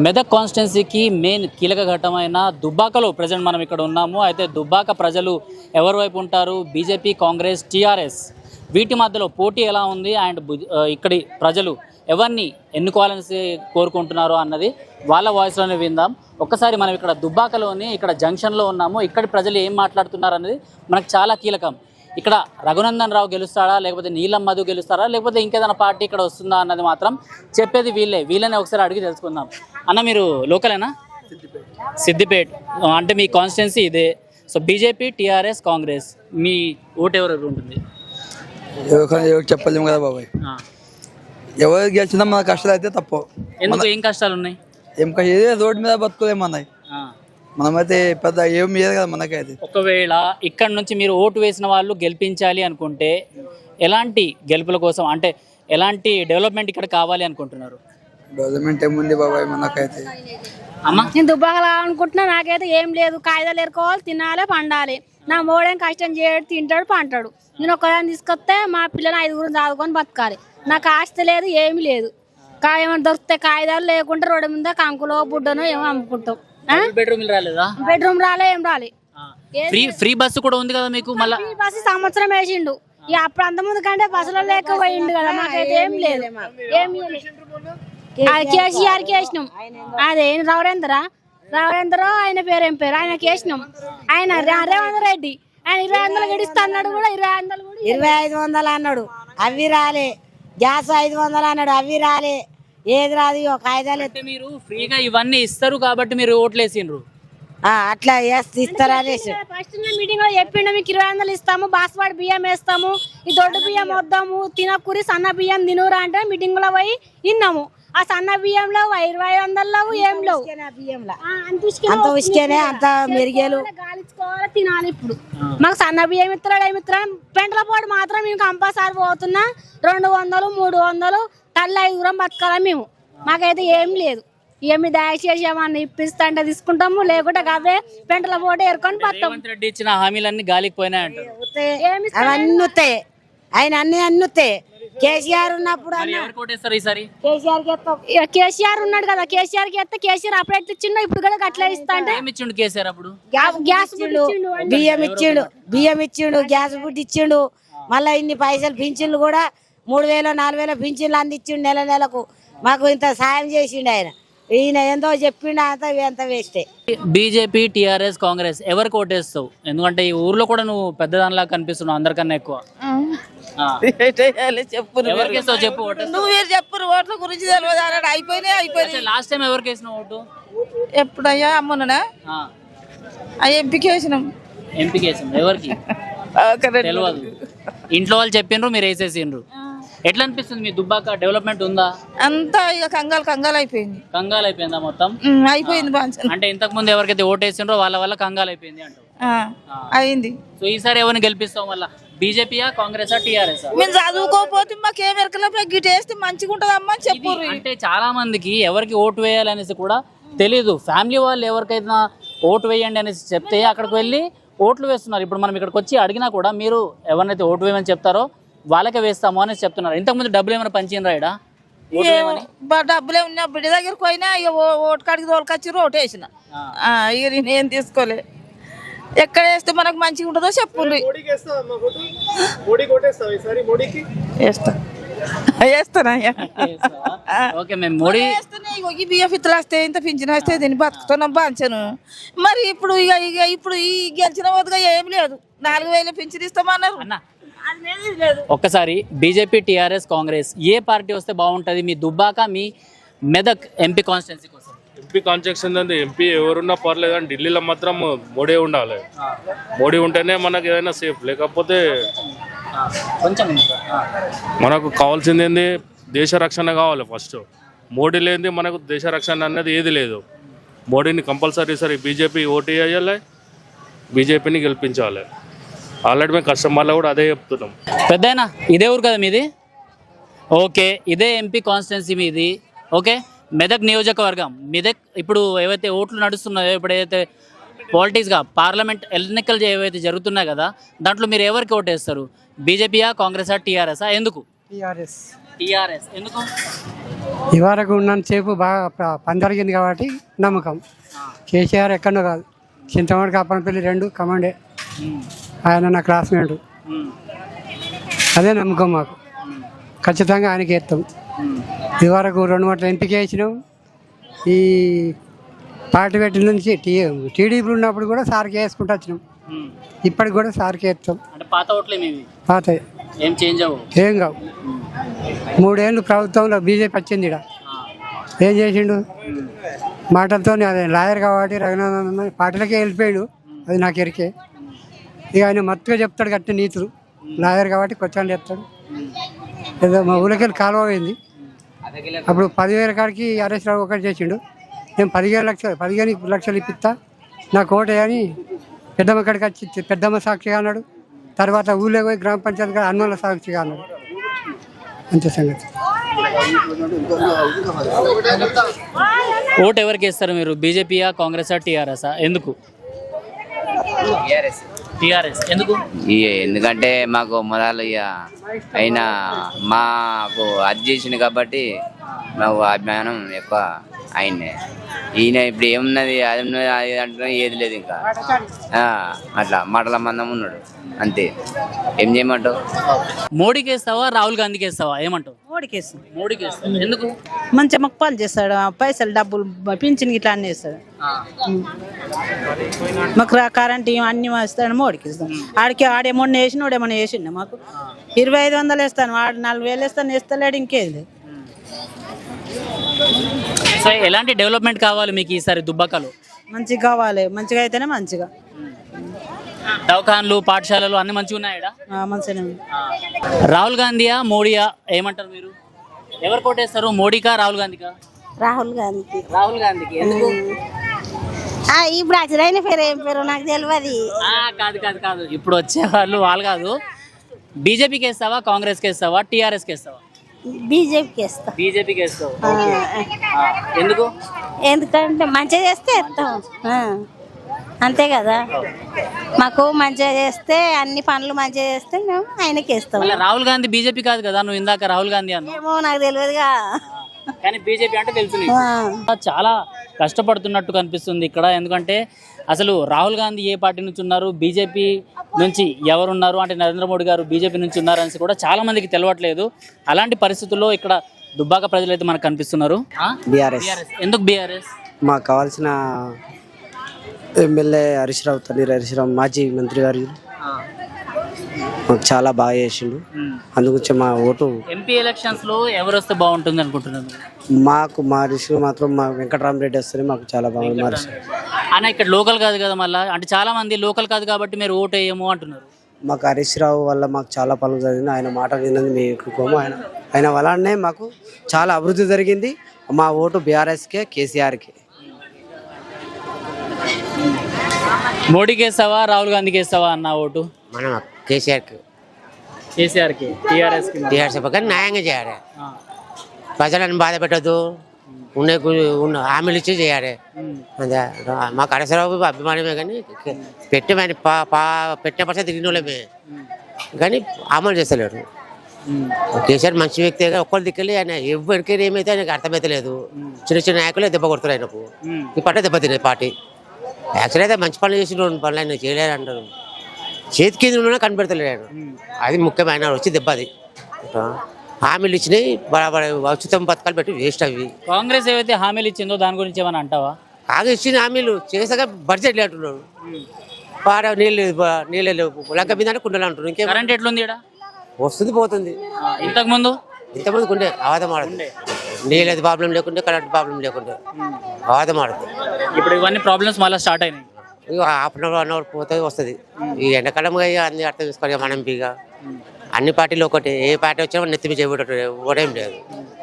మెదక్ కాన్స్టిట్యున్సీకి మెయిన్ కీలక ఘట్టమైన దుబ్బాకలో ప్రజెంట్ మనం ఇక్కడ ఉన్నాము. అయితే దుబ్బాక ప్రజలు ఎవరి వైపు ఉంటారు? BJP Congress TRS. వీటి మధ్యలో పోటీ ఎలా ఉంది? అండ్ ఇక్కడి ప్రజలు ఎవరిని ఎన్నుకోవాలని కోరుకుంటున్నారు అన్నది వాళ్ళ వాయిస్లోనే విందాం. ఒక్కసారి మనం ఇక్కడ దుబ్బాకలోని ఇక్కడ జంక్షన్లో ఉన్నాము. ఇక్కడి ప్రజలు ఏం మాట్లాడుతున్నారు అన్నది మనకు చాలా కీలకం. ఇక్కడ రఘునందన్ రావు గెలుస్తాడా లేకపోతే నీలం మధు గెలుస్తారా లేకపోతే ఇంకేదైనా పార్టీ ఇక్కడ వస్తుందా అన్నది మాత్రం చెప్పేది వీళ్ళే. వీళ్ళని ఒకసారి అడిగి తెలుసుకుందాం. అన్న మీరు లోకలేనా? సిద్దిపేట్. అంటే మీ కాన్స్టిట్యున్సీ ఇదే. సో బీజేపీ టీఆర్ఎస్ కాంగ్రెస్ మీ ఓటు ఎవరు ఉంటుంది? చెప్పలేము కదా బాబాయ్. ఎవరు గెలిచినా మన కష్టాలు అయితే తప్పు. ఎందుకు? ఏం కష్టాలు ఉన్నాయి? ఏం కష్టం ఏదో రోడ్డు మీద బతుకోలేము అన్నాయి ఆ. మనమైతే పెద్ద ఏం లేదు కదా మనకైతే. ఒకవేళ ఇక్కడ నుంచి మీరు ఓటు వేసిన వాళ్ళు గెలిపించాలి అనుకుంటే ఎలాంటి గెలుపుల కోసం అంటే ఎలాంటి డెవలప్మెంట్ ఇక్కడ కావాలి అనుకుంటున్నారు? డెవలప్మెంట్ ఏముంది బాబాయ్ మనకైతే. అమ్మా. నేను దుబ్బాకలా అనుకుంటున్నా నాకైతే ఏం లేదు. కాగితాలు ఎరుకోవాలి తినాలి పండాలి. నా మోడేం కష్టం చేయడు తింటాడు పంటాడు. నేను ఒక్కదాన్ని తీసుకొస్తే మా పిల్లని ఐదుగురు చదువుకొని బతకాలి. నాకు ఆస్తి లేదు ఏమీ లేదు. కా ఏమైనా దొరికితే కాగితాలు లేకుంటే రోడ్డు మీద కంకులో బుడ్డనో ఏమో అమ్ముకుంటాం. బెడ్రూమ్ రాలేదా? బెడ్రూమ్ రాలే ఏం రాలే. ఫ్రీ ఫ్రీ బస్సు కూడా ఉంది కదా మీకు మళ్ళా? బస్సు సంవత్సరం వేసిండు. ఇక అప్పుడు అంత ముందు కంటే బస్సులో లేక పోయిండు కదా మాకైతే ఏం లేదు. ఏమి కేసీఆర్కి వేసినాం. అదే రవరేంద్ర రవరేంద్ర ఆయన పేరు ఏం పేరు? ఆయన వేసినాం. ఆయన రే- రేవంత్ రెడ్డి. ఆయన ఇరవై వందలు గడిస్తా అన్నాడు కూడా ఇరవై వందలు ఇరవై ఐదు వందలు అన్నాడు. అవి రాలే. గ్యాస్ ఐదు వందలు అన్నాడు. అవి రాలే. ఏది రాదు ఇగో కాగితాలు ఎత్తు. అంటే మీరు ఫ్రీగా ఇవన్నీ ఇస్తారు కాబట్టి మీరు ఓట్లు వేసిండ్రు ఆ, అట్లా వేస్తే ఇస్తారా అనేసి. ఫస్ట్ మీటింగ్లో చెప్పిండు మీకు ఇరవై వందలు ఇస్తాము బాస్వాడి బియ్యం వేస్తాము ఈ దొడ్డు బియ్యం వద్దాము తినకూరి సన్న బియ్యం తినురా అంటే మీటింగ్లో పోయి విన్నాము ఆ సన్న బియ్యంలో ఇరవై వందలు ఏం లేవు. ఆ, అంత ఇసుక అంత ఉసుకేనే అంత మెరిగేలు. గాలించుకోవాలి తినాలి ఇప్పుడు. మాకు సన్న బియ్యం ఇస్తాడు ఏమి ఇస్తాడు పెంటల పోటీ మాత్రం మేము కంపల్సరీ పోతున్నా. రెండు వందలు మూడు వందలు తల్లి ఐదుగురం బతకాలి మేము? మాకైతే ఏం లేదు. ఏమి దయచేసి ఏమన్నా ఇప్పిస్తా అంటే తీసుకుంటాము లేకుంటే అవే పెంటల పోటీ ఏరుకొని రేవంత్ రెడ్డి ఇచ్చిన హామీలన్నీ గాలికి పోయినాయి అంటారు. ఏమి అవన్నీ వస్తాయి ఆయన అన్ని అన్ని వస్తాయి కేసీఆర్ ఉన్నప్పుడు మరి ఈసారి? కేసీఆర్. ఇక ఉన్నాడు కదా కేసీఆర్కి ఎత్తే కేసీఆర్ అప్పుడే ఇచ్చిండు ఇప్పుడు కూడా అట్లా ఇస్తా అంటే ఏమి ఇచ్చిండు కేసీఆర్ అప్పుడు? గ్యాస్ ఇచ్చిండు. బియ్యం ఇచ్చిండు. బియ్యం ఇచ్చిండు గ్యాస్ బుడ్ ఇచ్చిండు. మళ్ళీ ఇన్ని పైసలు పింఛన్లు కూడా మూడు వేలు నాలుగు వేల పింఛన్లు అందించిండు నెల నెలకు. మాకు ఇంత సాయం చేసిండు ఆయన. ఈయన ఎంతో చెప్పిండు అంత అంత వేస్టే. బీజేపీ టీఆర్ఎస్ కాంగ్రెస్ ఎవరికి ఓటేస్తావు? ఎందుకంటే ఈ ఊర్లో కూడా నువ్వు పెద్దదానిలా కనిపిస్తున్నావు అందరికన్నా ఎక్కువ. ఆ. చెప్పు ఎవరికి వేస్తావు చెప్పు ఓటు? నువ్వు మీరు చెప్పు ఓట్ల గురించి తెలియదు అన్నాడు అయిపోయినాయి అయిపోయినాయి. లాస్ట్ టైం ఎవరికి వేసినావు ఓటు? ఎప్పుడయ్యా? అమ్మనునా ఆ. ఆ ఎంపిక వేసినాం. ఎంపీకి వేసాం ఎవరికి? తెలియదు ఇంట్లో వాళ్ళు చెప్పిండ్రు మీరు వేసేసిండ్రు. ఎట్లా అనిపిస్తుంది మీ దుబ్బాక? డెవలప్మెంట్ ఉందా? అంతా ఇక కంగాలు కంగాలు అయిపోయింది. కంగాలు అయిపోయిందా మొత్తం? ఉమ్, అయిపోయింది బాగా. అంటే ఇంతకు ముందు ఎవరికైతే ఓటేసిండ్రో వాళ్ళ వల్ల కంగాలు అయిపోయింది అంటారు అయింది. సో ఈసారి ఎవరిని గెలిపిస్తాం మళ్ళా? బీజేపీయా కాంగ్రెసా టీఆర్ఎస్ మేము చదువుకోకపోతే మాకేం ఎరకలే గిట్ వేస్తే మంచిగా అని చెప్పు అంటే చాలా మందికి ఎవరికి ఓటు వేయాలనేసి కూడా తెలియదు ఫ్యామిలీ వాళ్ళు ఎవరికైనా ఓటు వేయండి అనేసి చెప్తే అక్కడికి వెళ్ళి ఓట్లు వేస్తున్నారు. ఇప్పుడు మనం ఇక్కడికి వచ్చి అడిగినా కూడా మీరు ఎవరినైతే ఓటు వేయమని చెప్తారో వాళ్ళకే వేస్తాము అనేసి చెప్తున్నారు. ఇంతకుముందు డబ్బులు ఏమైనా వేయమని బ- డబ్బులే ఉన్నా బిడ్డ దగ్గరికి పోయినా ఇక ఓటు కాడికి తోలుకొచ్చి ఓటు వేసిన. ఆ, ఇక నేనేం తీసుకోలే. ఎక్కడ వేస్తే మనకు మంచిగా ఉంటుందో చెప్పుండ్రి. వేస్తా. వేస్తానయ్యా ఓకే మేము మోడీ వేస్తేనే ఇగో ఈ బియ్య ఫిత్తులు వస్తే ఇంత పింఛన్ వస్తే దీన్ని బతుకుతున్నాం బాంచను మరి ఇప్పుడు ఇక ఇక ఇప్పుడు ఈ గెలిచిన పోతుగా ఏం లేదు. నాలుగు వేలు పింఛన్ ఇస్తామన్నారు. ఒక్కసారి బీజేపీ టీఆర్ఎస్ కాంగ్రెస్ ఏ పార్టీ వస్తే బాగుంటుంది? మీ దుబ్బాక మీ మెదక్ ఎంపీ కాన్స్టిట్యున్సీ కోసం. ఎంపీ కాన్సెక్షన్ అంటే ఎంపీ ఎవరున్నా పర్లేదు కానీ ఢిల్లీలో మాత్రం మోడీ ఉండాలి. మోడీ ఉంటేనే మనకి ఏదైనా సేఫ్ లేకపోతే కొంచెం మనకు కావాల్సింది ఏంది? దేశ రక్షణ కావాలి ఫస్ట్ మోడీ లేనిది మనకు దేశ రక్షణ అన్నది ఏది లేదు. మోడీని కంపల్సరీ సరే బీజేపీ ఓటీ వేయాలి. బీజేపీని గెలిపించాలి. ఆల్రెడీ మేము కస్టమర్లో కూడా అదే చెప్తున్నాం. పెద్దయినా? ఇదే ఊరు కదా మీది? ఓకే ఇదే ఎంపీ కాన్స్టిట్యున్సీ మీది. ఓకే మెదక్ నియోజకవర్గం. మెదక్ ఇప్పుడు ఏవైతే ఓట్లు నడుస్తున్నాయో ఇప్పుడు ఏదైతే పాలిటిక్స్గా పార్లమెంట్ ఎన్నికలు ఏవైతే జరుగుతున్నాయి కదా దాంట్లో మీరు ఎవరికి ఓటేస్తారు? బీజేపీయా కాంగ్రెసా టీఆర్ఎస్ఆ ఎందుకు? టీఆర్ఎస్. టీఆర్ఎస్. ఎందుకు? ఇవరకు ఉన్నంతసేపు బాగా ప- పని జరిగింది కాబట్టి నమ్మకం. కేసీఆర్ ఎక్కడో కాదు. చింతమడి కాపనపల్లి రెండు కమాండే. ఆయన నా క్లాస్మేట్ అదే నమ్మకం మాకు. ఖచ్చితంగా ఆయనకి వేస్తాం ఇదివరకు రెండు మాటలు ఎంపిక వేసినాం ఈ పార్టీ పెట్టిన నుంచి టీ టీడీపీ ఉన్నప్పుడు కూడా సార్కి వేసుకుంటూ వచ్చినాం. ఇప్పటికి కూడా సార్కి వేస్తాం పాత పాత ఏం చేంజ్ ఏం కావు. మూడేళ్ళు ప్రభుత్వంలో బీజేపీ వచ్చింది ఇక్కడ ఏం చేసిండు? మాటలతో అదే లాయర్ కాబట్టి రఘునాథన్ పార్టీలకే వెళ్ళిపోయాడు. అది నాకు ఎరికే ఇక ఆయన మత్తుగా చెప్తాడు కట్టిన నీతులు. లాయర్ కాబట్టి కొంచెం చెప్తాడు. ఏదో మా ఊళ్ళకి వెళ్ళి కాలువ పోయింది. అప్పుడు పదివేల కాడికి అరెస్ట్ రావు ఒకటి చేసిండు. నేను పదిహేను లక్షలు పదిహేను లక్షలు ఇప్పిస్తా నాకు ఓటే అని పెద్దమ్మ కాడికి వచ్చి పెద్దమ్మ సాక్షిగా అన్నాడు. తర్వాత ఊళ్ళో పోయి గ్రామ పంచాయతీ కాడ అన్నోళ్ళ సాక్షిగా అన్నాడు. అంతే సంగతి. ఓటు ఎవరికి వేస్తారు మీరు? బీజేపీయా కాంగ్రెసా టీఆర్ఎస్ఆ ఎందుకు? టీఆర్ఎస్. ఎందుకు? ఎందుకంటే మాకు మొదలు ఇక అయినా మాకు అది చేసింది కాబట్టి మాకు అభిమానం ఎక్కువ ఆయన్నే ఈయన ఇప్పుడు ఏమున్నది అది ఉన్నది అది అంటే ఏది లేదు ఇంకా. ఆ, అట్లా మాటల మందం ఉన్నాడు. అంతే. ఏం చేయమంటావు? మోడీకి వేస్తావా రాహుల్ గాంధీకి వేస్తావా ఏమంటావు? మోడీకేసు మోడీకి వేస్తావు ఎందుకు? మంచిగా మాకు పని చేస్తాడు ఆ పైసలు డబ్బులు పింఛన్ ఇట్లా అన్నీ ఇస్తాడు మాకు రా- కరెంట్ ఇవి అన్ని ఇస్తాడు మోడీకి ఇస్తాం ఆడికి ఆడే మొన్న వేసిన వాడేమన్నా వేసిండు మాకు. ఇరవై ఐదు వందలు వేస్తాను వాడు నాలుగు వేలు వేస్తాను వేస్తలేడు ఇంకేది సో ఎలాంటి డెవలప్మెంట్ కావాలి మీకు ఈసారి దుబ్బాకలో? మంచిగా కావాలి. మంచిగా అయితేనే మంచిగా. దవాఖాన్లు పాఠశాలలు అన్ని మంచిగా ఉన్నాయా ఉంది. రాహుల్ గాంధీయా మోడీయా ఏమంటారు మీరు? ఎవరు కోటేస్తారు మోడీకా రాహుల్ గాంధీకా? రాహుల్ గాంధీ. రాహుల్ గాంధీకి. ఎందుకు? ఇప్పుడు అసలైన పేరు ఏం పేరు నాకు తెలియదు ఆ, కాదు కాదు కాదు. ఇప్పుడు వచ్చే వాళ్ళు వాళ్ళు కాదు. బీజేపీకి వేస్తావా కాంగ్రెస్కి వేస్తావా టీఆర్ఎస్కి వేస్తావా? బీజేపీకి వేస్తా. బీజేపీకి వేస్తావు? ఓకే. ఆ, ఎందుకు? ఎందుకంటే మంచిగా చేస్తే ఆ. అంతే కదా? మాకు మంచిగా చేస్తే అన్ని పనులు మంచిగా చేస్తే మేము ఆయనకి ఇస్తాం మళ్ళీ రాహుల్ గాంధీ బీజేపీ కాదు కదా నువ్వు ఇందాక రాహుల్ గాంధీ అన్నావు. ఏమో నాకు తెలియదుగా. కానీ బీజేపీ అంటే తెలుసు నీకు. చాలా కష్టపడుతున్నట్టు కనిపిస్తుంది ఇక్కడ. ఎందుకంటే అసలు రాహుల్ గాంధీ ఏ పార్టీ నుంచి ఉన్నారు? బీజేపీ నుంచి ఎవరున్నారు? అంటే నరేంద్ర మోడీ గారు బీజేపీ నుంచి ఉన్నారని కూడా చాలా మందికి తెలియట్లేదు అలాంటి పరిస్థితుల్లో ఇక్కడ దుబ్బాక ప్రజలు అయితే మనకు కనిపిస్తున్నారు? బీఆర్ఎస్. ఎందుకు బీఆర్ఎస్? మాకు కావాల్సిన ఎమ్మెల్యే హరీష్ రావు తల్లి హరీష్ రావు మాజీ మంత్రి గారు మాకు చాలా బాగా చేసిండు. అందుగురించి మా ఓటు ఎంపీ ఎలక్షన్స్లో ఎవరు వస్తే బాగుంటుంది అనుకుంటున్నాను మాకు మా హరీష్ మాత్రం మా వెంకటరామరెడ్డి వస్తేనే మాకు చాలా బాగా మా అన్న ఇక్కడ లోకల్ కాదు కదా మళ్ళీ? అంటే చాలా మంది లోకల్ కాదు కాబట్టి మీరు ఓటు వేయము అంటున్నారు. మాకు హరీష్ రావు వల్ల మాకు చాలా పనులు జరిగింది. ఆయన మాట విన్నది మేము ఆయన ఆయన వల్లనే మాకు చాలా అభివృద్ధి జరిగింది. మా ఓటు బీఆర్ఎస్కే కేసీఆర్కే. మోడీకి వేస్తావా రాహుల్ గాంధీకి వేస్తావా అన్న ఓటు? మనం కేసీఆర్కి. కేసీఆర్కి టీఆర్ఎస్కి. టీఆర్ఎస్ కానీ న్యాయంగా చేయాలి. ప్రజలను బాధ పెట్టద్దు ఉండే ఉన్న హామీలు ఇచ్చి చేయాలి. అదే మాకు అరసరావు అభిమానమే కానీ పెట్టే మన పా పా పెట్టే పరిస్థితి తిరిగిన వాళ్ళమే. కానీ అమలు చేస్తలేడు కేసీఆర్ మంచి వ్యక్తి ఒక్కరు దిక్కలే ఆయన ఎవరికి ఏమైతే ఆయనకు అర్థమైతలేదు. చిన్న చిన్న నాయకులే దెబ్బ కొడుతున్నారు ఆయనకు. ఈ పట్ల దెబ్బ తినేది పార్టీ. యాక్చువల్ అయితే మంచి పనులు చేసిన పనులు ఆయన చేయలేరు అంటారు. చేతి కింద కనిపెడతలేడు ఆయన. అది ముఖ్యమైన వచ్చి దెబ్బ అది. హామీలు ఇచ్చినాయి బరాబర ఉచితం పథకాలు పెట్టి వేస్ట్ అవి. కాంగ్రెస్ ఏవైతే హామీలు ఇచ్చిందో దాని గురించి ఏమైనా అంటావా? కాగా ఇచ్చిన హామీలు చేసాక బడ్జెట్ లేటున్నాడు పార నీళ్ళు లేదు, నీళ్ళు లేవు లంక మీద కుండలు అంటున్నారు ఇంకేం? కరెంట్ ఎట్లుంది ఇక్కడ వస్తుంది పోతుంది. ఇంతకు ముందు? ఇంతమంది ఉండే ఆవాదం ఆడుతుంది నీళ్ళది ప్రాబ్లం లేకుంటే కరెంట్ ప్రాబ్లం లేకుంటే ఆవాదం ఆడుతుంది ఇప్పుడు ఇవన్నీ ప్రాబ్లమ్స్ మళ్ళీ స్టార్ట్ అయినాయి. Half an hour one hour పోతే వస్తుంది. ఈ ఎండాకాలంగా ఇక అన్ని అర్థం చేసుకోవాలి మనం ఇక అన్ని పార్టీలు ఒకటి ఏ పార్టీ వచ్చినా నెత్తి మీద చేయబెట్టు ఒకటేం లేదు.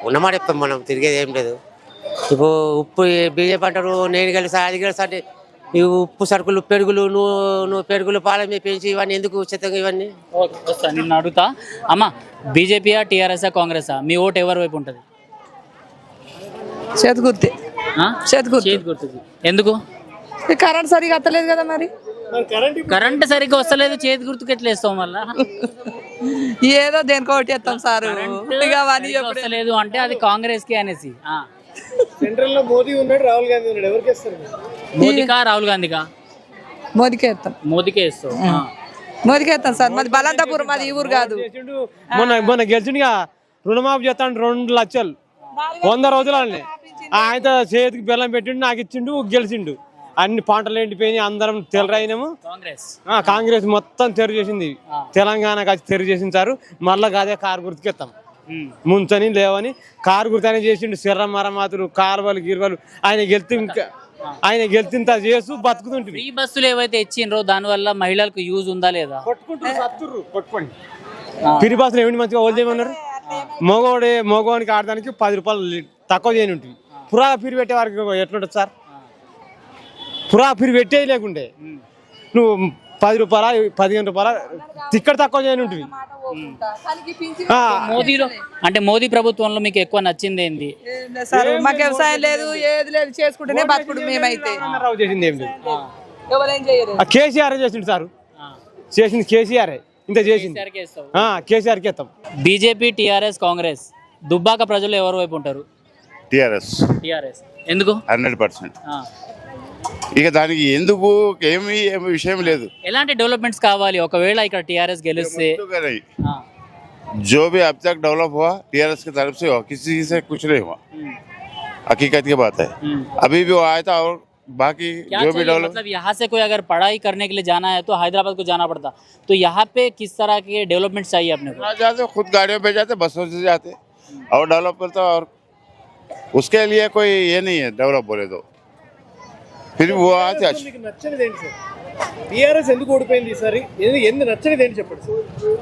ఉన్నమాట చెప్తాం మనం తిరిగేది ఏం లేదు. ఇప్పుడు ఉప్పు బీజేపీ అంటారు నేను గెలిసా అది గెలిసా అంటే ఈ ఉప్పు సరుకులు పెరుగులు నువ్వు నువ్వు పెరుగులు పాల మీద పెంచి ఇవన్నీ ఎందుకు ఉచితంగా ఇవన్నీ? ఓకే వస్తా నిన్ను అడుగుతా. అమ్మ బీజేపీయా టీఆర్ఎస్ఆ కాంగ్రెసా మీ ఓటు ఎవరి వైపు ఉంటుంది? చేతి గుర్తి. ఆ? చేతి గుర్తు. ఎందుకు? కరెంట్ సరిగా అత్తలేదు కదా మరి? కరెంట్ సరిగ్గా వస్తలేదు చేతి గుర్తుకు ఎట్లా వేస్తాం మళ్ళా? ఏదో దేనికో ఒకటి వేస్తాం సార్. వస్తలేదు అంటే అది కాంగ్రెస్కి అనేసి ఆ. సెంట్రల్లో మోదీ ఉన్నాడు రాహుల్ గాంధీ ఉన్నాడు. ఎవరికి ఇస్తారు మీరు? మోదీకా రాహుల్ గాంధీకా? మోదీకే వేస్తాం. మోదీకే ఇస్తాం ఆ. మోదీకే వేస్తాం సార్. మాది బలంతపురం మాది ఈ ఊరు కాదు. మొన్న మొన్న గెలిచిండుగా రుణమాఫీ చేస్తాడు రెండు లక్షలు. వంద రోజులనే ఆయన చేతికి బెల్లం పెట్టిండు నాకు ఇచ్చిండు గెలిచిండు. అన్ని పంటలు ఎండిపోయినాయి అందరం తెలరైనాము కాంగ్రెస్. ఆ, కాంగ్రెస్ మొత్తం తెరు చేసింది. తెలంగాణకు వచ్చి తెరు చేసించారు. మళ్ళా అదే కారు గుర్తుకెత్తాం. ముంచని లేవని కారు గుర్తనే చేసిండు. శర్ర మరమాతులు కాలువలు గిరువలు. ఆయన గెలిచి ఇంకా ఆయన గెలిచింత చేస్తూ బతుకుతుంటుంది ఫ్రీ బస్సులు ఏవైతే ఇచ్చిండ్రో దాని వల్ల మహిళలకు యూజ్ ఉందా లేదా? కొట్టుకోండి. పిరి బస్సులు ఏమిటి మంచిగా ఓల్ చేయమన్నారు మగవాడే మగవానికి ఆడడానికి పది రూపాయలు తక్కువ చేయని ఉంటుంది పురా పిరి పెట్టే వారికి ఎట్లుంటుంది సార్? పురా పిరి పెట్టేది లేకుండే. నువ్వు పది రూపాయల పదిహేను రూపాయల తిక్కడ తక్కువ చేయని ఉంటుంది మోదీలో అంటే మోదీ ప్రభుత్వంలో మీకు ఎక్కువ నచ్చింది ఏంది? సార్ మాకు వ్యవసాయం లేదు ఏది లేదు చేసుకుంటేనే బతుకుడు మేమైతే. రావు చేసింది ఏం లేదు. కేసీఆర్ చేసిండు సార్. చేసింది కేసీఆర్. ఇంత చేసింది. కేసీఆర్కి ఎత్తాం బీజేపీ టీఆర్ఎస్ కాంగ్రెస్ దుబ్బాక ప్రజలు ఎవరి వైపు ఉంటారు? టిఆర్ఎస్. టీఆర్ఎస్. ఎందుకు? Hundred percent. ఆ. ఇక దానికి ఎందుకు ఏమి ఏమి విషయం లేదు ఎలాంటి డెవలప్మెంట్స్ కావాలి ఒకవేళ ఇక్కడ టీఆర్ఎస్ గెలిస్తే ఎందుకు नहीं। ఆ. जो भी अब तक डेवलप हुआ टीआरएस की तरफ से हुआ किसी से कुछ नहीं हुआ हम्म, हकीकत की बात है हम्म। अभी भी वो आया था और बाकी क्या जो भी चाहिए डेवलप मतलब यहाँ से कोई अगर पढ़ाई करने के लिए जाना है तो हैदराबाद को जाना पड़ता तो यहाँ पे किस तरह के डेवलपमेंट चाहिए अपने को आ जाते खुद गाड़ियों पे जाते बसों से जाते और डेवलप करता और उसके लिए कोई ये नहीं है डेवलप बोले तो ఎందుకు చెప్పండి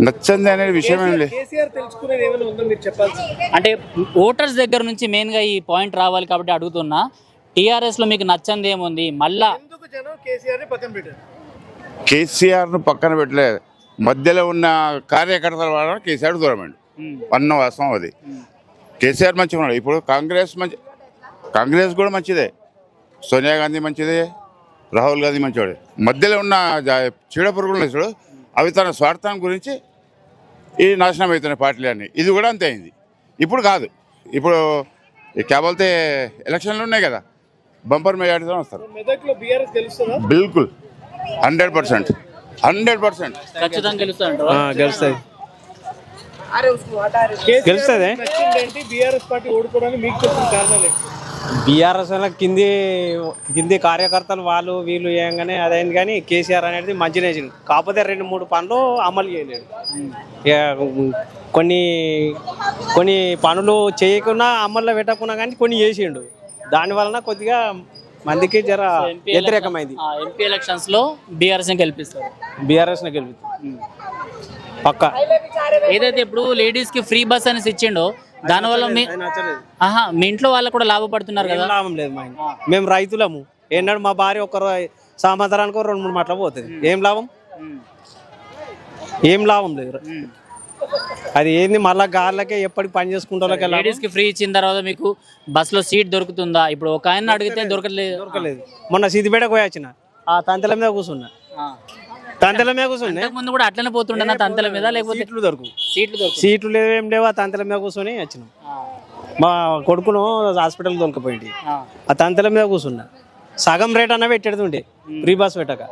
నచ్చింది అనేది విషయం లేదు అంటే ఓటర్స్ దగ్గర నుంచి మెయిన్గా ఈ పాయింట్ రావాలి కాబట్టి అడుగుతున్నా టీఆర్ఎస్లో మీకు నచ్చంది ఏముంది? మళ్ళా కేసీఆర్ను పక్కన పెట్టలేదు. మధ్యలో ఉన్న కార్యకర్తల వాళ్ళ కేసీఆర్ దూరమండి. అన్న వాస్తవం అది. కేసీఆర్ మంచిగా ఉన్నాడు. ఇప్పుడు కాంగ్రెస్ మంచి కాంగ్రెస్ కూడా మంచిదే. సోనియా గాంధీ మంచిదే రాహుల్ గాంధీ మంచివాడే మధ్యలో ఉన్న జా- చీడ పురుగులు ఉన్నాయి చూడు అవి తన స్వార్థం గురించి ఈ నాశనం అవుతున్నాయి పార్టీలు అన్నీ. ఇది కూడా అంతే అయింది. ఇప్పుడు కాదు. ఇప్పుడు ఈ క్యాబోల్తే ఎలక్షన్లు ఉన్నాయి కదా బంపర్ మెజార్టీతో వస్తారు. బిల్కుల్. Hundred percent. Hundred percent. ఖచ్చితంగా గెలుస్తారంట గెలుస్తుంది? బీఆర్ఎస్ బీఆర్ఎస్ వల్ల కింది కింది కార్యకర్తలు వాళ్ళు వీళ్ళు ఏంగానే అదైంది కానీ కేసీఆర్ అనేది మంచిగా చేసిండు. కాకపోతే రెండు మూడు పనులు అమలు చేయలేడు కొన్ని కొన్ని పనులు చేయకుండా అమల్లో పెట్టకుండా కానీ కొన్ని చేసిండు. దాని వలన కొద్దిగా మందికి జర వ్యతిరేకమైంది. ఎంపీ ఎలక్షన్స్లో బీఆర్ఎస్ గెలిపిస్తారు. బీఆర్ఎస్ని గెలుపుతుంది పక్క. ఏదైతే ఇప్పుడు లేడీస్కి ఫ్రీ బస్ అనేసి ఇచ్చిండో దానివల్ల మీ ఆహా మీ ఇంట్లో వాళ్ళు కూడా లాభపడుతున్నారు కదా? లాభం లేదు మా ఇంట్లో. మేము రైతులము. ఎన్నడు మా భార్య ఒక రో- సంవత్సరానికి ఒక రెండు మూడు మాటలు పోతుంది. ఏం లాభం? ఏం లాభం లేదు. అది ఏంది? మళ్ళా గాళ్ళకే ఎప్పటికి పని చేసుకుంటే లేడీస్కి ఫ్రీ ఇచ్చిన తర్వాత మీకు బస్లో సీట్ దొరుకుతుందా? ఇప్పుడు ఒక ఆయన అడిగితే దొరకలేదు. దొరకలేదు. మొన్న సిద్దిపేట పోయి వచ్చిన. ఆ. తంతెల మీద కూర్చున్నా. తంతెల మీద కూర్చున్నా ఇంతకు ముందు కూడా అట్లనే పోతుండే తంతల మీద లేకపోతే సీట్లు దొరుకు సీట్లు దొరుకుతాయి సీట్లు లేవు ఏం లేవు ఆ తంతెల మీద కూర్చొని వచ్చినాం. మా కొడుకును హాస్పిటల్ దొరికిపోయింది. ఆ. తంతెల మీద కూర్చున్నా. సగం రేట్ అన్న పెట్టేడుతుండే ఫ్రీ బస్ పెట్టక.